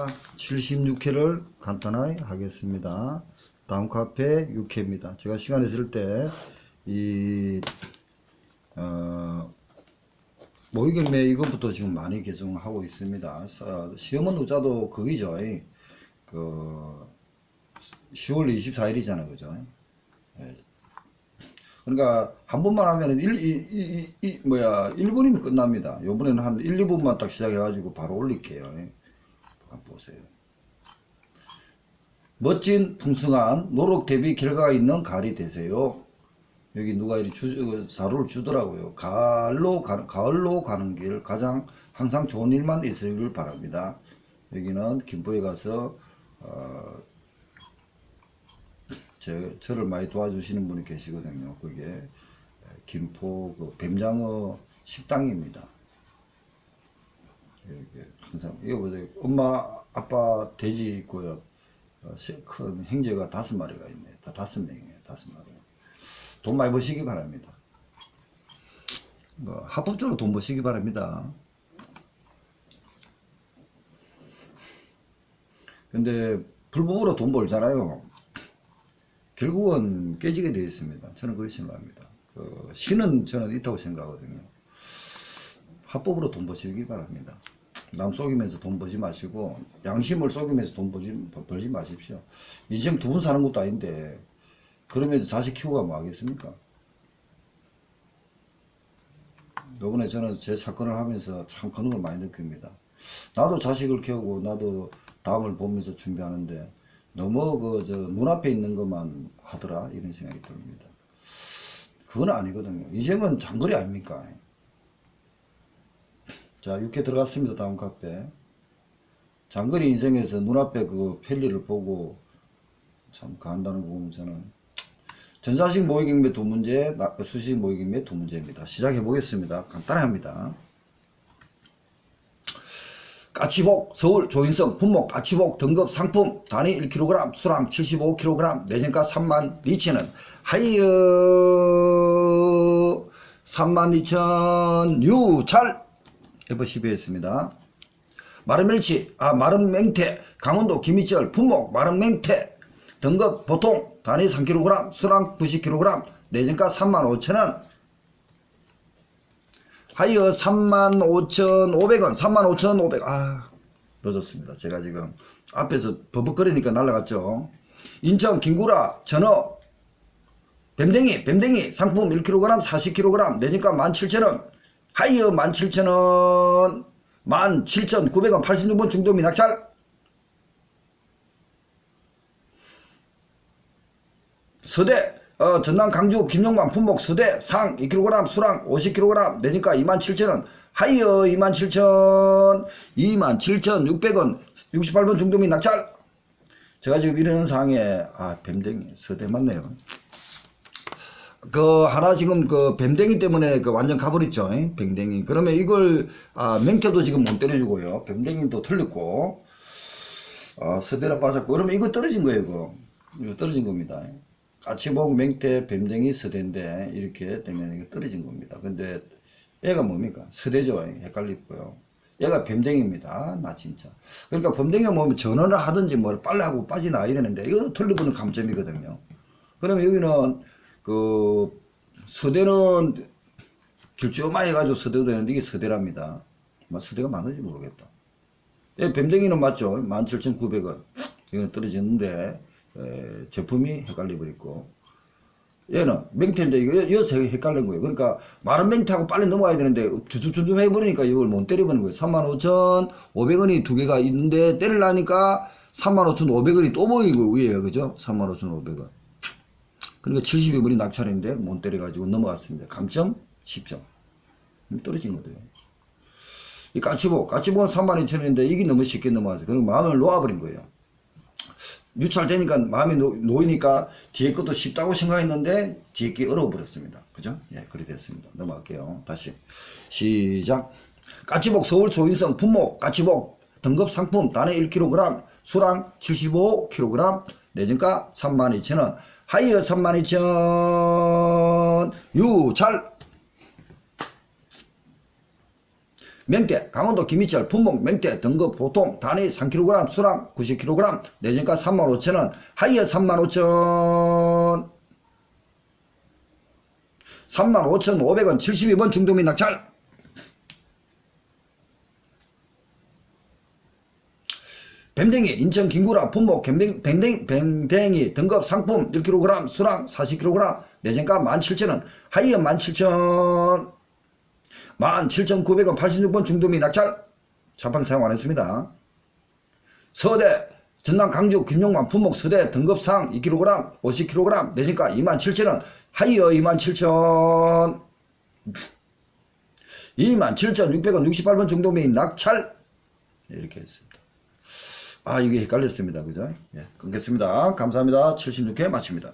자, 76회를 간단하게 하겠습니다. 다음 카페 6회입니다. 제가 시간 있을 때, 이, 어, 모의경매 이것부터 지금 많이 개정하고 있습니다. 서- 시험은 우자도 그기죠. 그, 10월 24일이잖아요. 그죠? 예. 그러니까 한 번만 하면은 1, 이, 이, 이, 이, 뭐야, 1분이면 끝납니다. 요번에는 한 1, 2분만 딱 시작해가지고 바로 올릴게요. 보세요. 멋진 풍성한 노력 대비 결과가 있는 가을이 되세요. 여기 누가 이리 주, 그 자료를 주더라고요. 가을로 가, 가을로 가는 길 가장 항상 좋은 일만 있으길 바랍니다. 여기는 김포에 가서 어, 저, 저를 많이 도와주시는 분이 계시거든요. 그게 김포 그 뱀장어 식당입니다. 이렇게 항상 이거 보세요. 엄마 아빠 돼지 있고요. 어, 시- 큰 형제가 다섯 마리가 있네. 다 다섯 명이에요. 다섯 마리. 돈 많이 버시기 바랍니다. 뭐 합법적으로 돈 버시기 바랍니다. 근데 불법으로 돈 벌잖아요. 결국은 깨지게 되어 있습니다. 저는 그렇게 생각합니다. 그 신은 저는 있다고 생각하거든요. 합법으로 돈 버시기 바랍니다. 남 속이면서 돈 버지 마시고 양심을 속이면서 돈 버지, 벌지 마십시오. 인생 두 분 사는 것도 아닌데 그러면서 자식 키우가 뭐 하겠습니까? 요번에 저는 제 사건을 하면서 참 그런 걸 많이 느낍니다. 나도 자식을 키우고 나도 다음을 보면서 준비하는데 너무 그 저 눈앞에 있는 것만 하더라 이런 생각이 듭니다. 그건 아니거든요. 인생은 장거리 아닙니까? 자, 6회 들어갔습니다. 다음 카페. 장거리 인생에서 눈앞에 그 편리를 보고 참 간다는 거 보면 저는 전사식 모의경매 두 문제, 나- 수식 모의경매 두 문제입니다. 시작해 보겠습니다. 간단합니다. 까치복, 서울, 조인성, 분목, 까치복, 등급, 상품, 단위 1kg, 수량 75kg, 내전가 3만 2천원. 하이어, 3만 2천, 유찰. F12였습니다. 마른 멸치, 아, 마른 맹태, 강원도 김희철, 분목, 마른 맹태, 등급 보통, 단위 3kg, 수량 90kg, 내전가 3만 5천원. 하이어 35,500원, 35,500원. 아, 늦었습니다. 제가 지금 앞에서 버벅거리니까 날라갔죠. 인천 김구라, 전어, 뱀댕이, 뱀댕이, 상품 1kg, 40kg, 내진가 17,000원. 하이어 17,000원, 17,900원, 86번 중도미 낙찰. 서대, 어, 전남 강주 김용만 품목 서대 상 2kg 수랑 50kg 내진가 27,000원. 하이어 27,000 27,600원 68번 중도미 낙찰. 제가 지금 이런 상황에 아 뱀댕이 서대 맞네요 그 하나 지금 그 뱀댕이 때문에 그 완전 가버렸죠. 잉? 뱀댕이. 그러면 이걸 아 맹태도 지금 못 때려주고요. 뱀댕이도 틀렸고. 아 서대라 빠졌고. 그러면 이거 떨어진 거예요 이거. 이거 떨어진 겁니다. 까치복 맹태 뱀댕이 서대인데 이렇게 되면 이거 떨어진 겁니다. 근데 얘가 뭡니까? 서대죠. 헷갈리고요. 얘가 뱀댕이입니다. 아, 나 진짜. 그러니까 뱀댕이가 뭐면 전원을 하든지 뭐 빨리 하고 빠지나야 되는데 이거 틀려보는 감점이거든요. 그러면 여기는 그 서대는 길쭉만 해가지고 서대도 되는데 이게 서대랍니다. 뭐 서대가 맞는지 모르겠다. 예, 뱀댕이는 맞죠. 17,900원. 이거는 떨어졌는데 에, 제품이 헷갈려 버렸고. 얘는 맹태인데 이거 여기서 헷갈린 거예요. 그러니까 마른 맹태하고 빨리 넘어가야 되는데 주춤주춤 해버리니까 이걸 못 때려버리는 거예요. 35,500원이 두 개가 있는데 때리려니까 35,500원이 또 보이고 위에요. 그죠? 35,500원 그러니까 72번이 낙찰인데 못 때려가지고 넘어갔습니다 감점 10점 떨어진 거예요 이 까치복 까치복은 32,000원인데 이게 너무 쉽게 넘어가서 그리고 마음을 놓아버린 거예요 유찰되니까 마음이 놓, 놓이니까 뒤에 것도 쉽다고 생각했는데 뒤에 게 어려워버렸습니다. 그죠? 예, 그리 됐습니다. 넘어갈게요. 다시. 시작. 까치복 서울 소인성 분목 까치복 등급 상품 단위 1kg 수량 75kg 내진가 32,000원. 하이어 32,000원. 유찰. 맹태 강원도 김희철 품목 맹태 등급 보통 단위 3kg 수량 90kg 내진가 35,000원. 하이어 35,000 35,500원. 72번 중도민 낙찰 뱀댕이 인천 김구라 품목 뱀댕, 뱀댕, 뱀댕이 등급 상품 1kg 수량 40kg 내진가 17,000원 하이어 17,000 17,900원 86번 중도민 낙찰 자판 사용 안 했습니다. 서대 전남 강주 김용만 품목 서대 등급상 2kg 50kg 내진가 27,000원 하이어 27,000 27,600원 68번 중도민 낙찰 네, 이렇게 했습니다. 아 이게 헷갈렸습니다. 그죠? 예, 끊겠습니다. 감사합니다. 76회 마칩니다.